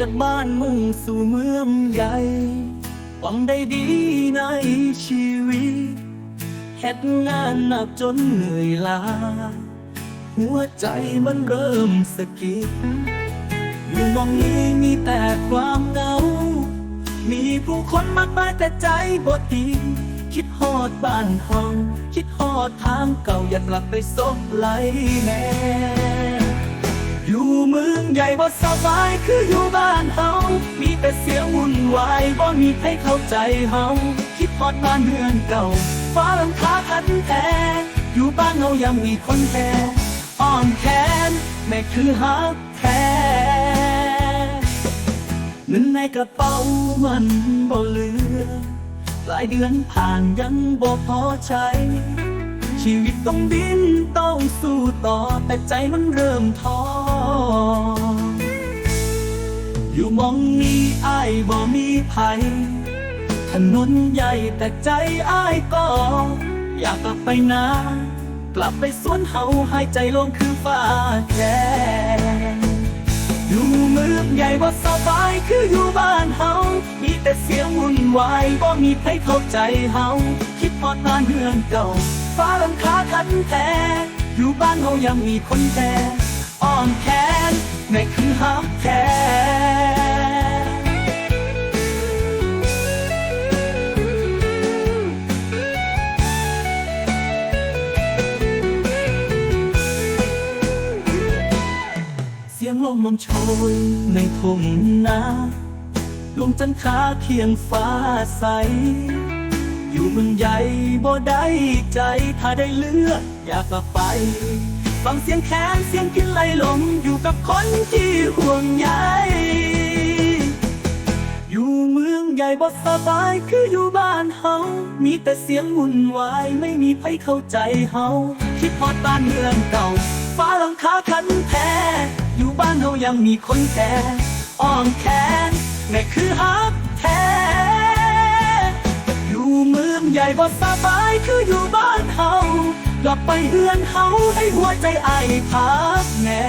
จากบ้านมุ่งสู่เมืองใหญ่หวังได้ดีในชีวิตเฮ็ดงานหนักจนเหนื่อยล้า หัวใจมันเริ่มสะกิดอยู่มองนี้มีแต่ความเหงา มีผู้คนมากมายแต่ใจบดดีคิดฮอดบ้านเฮาคิดฮอดทางเก่าอยากกลับไปซบไหลแม่ อยู่เมืองใหญ่บ่สบายคืออยู่บ้านเฮา มีแต่เสียงวุ่นวายบ่มีใครเข้าใจเฮา คิดฮอดบ้านเมืองเก่า ฟ้าหลังคาคันแท้ อยู่บ้านเฮายังมีคนแค่อ้อมแขนแม่คือฮักแท้เงินในกระเป๋ามันบ่เหลือหลายเดือนผ่านยังบ่พอใช้ ชีวิตต้องดิ้นต้องสู้ต่อ แต่ใจมันเริ่มท้อ อยู่มองนี้อ้ายบ่มีภัยถนนใหญ่แต่ใจอ้ายก็ อยากกลับไปนากลับไปสวนเฮาหายใจโลงคือฟ้าแค่อยู่เมืองใหญ่บ่สบายคืออยู่บ้านเฮามีแต่เสียง วายบ่มีใครเข้าใจเฮาคิดฮอดบ้านเมืองเก่า ฟ้าลังคาคันแท้อยู่บ้านเฮายังมีคนแค่อ้อมแขนแม่คือฮักแท้เสียงลมลมโชยในทุ่งนา ดวงจันทราเคียงฟ้าใส อยู่เมืองใหญ่บ่ได้ใจ ถ้าได้เลือกอยากกลับไป ฟังเสียงแค้นเสียงกินไหลลมอยู่กับคนที่ห่วงใยอยู่เมืองใหญ่บ่สบายคืออยู่บ้านเฮา มีแต่เสียงวุ่นวายไม่มีใครเข้าใจเฮา คิดฮอดบ้านเมืองเก่า ฟ้าหลังคาคันแท้อยู่บ้านเฮายังมีคนแค่อ้อมแขน แม่คือฮักแท้อยู่เมืองใหญ่บ่สบายคืออยู่บ้านเฮากลับไปเฮือนเฮาให้หัวใจไอ้ายพักแน่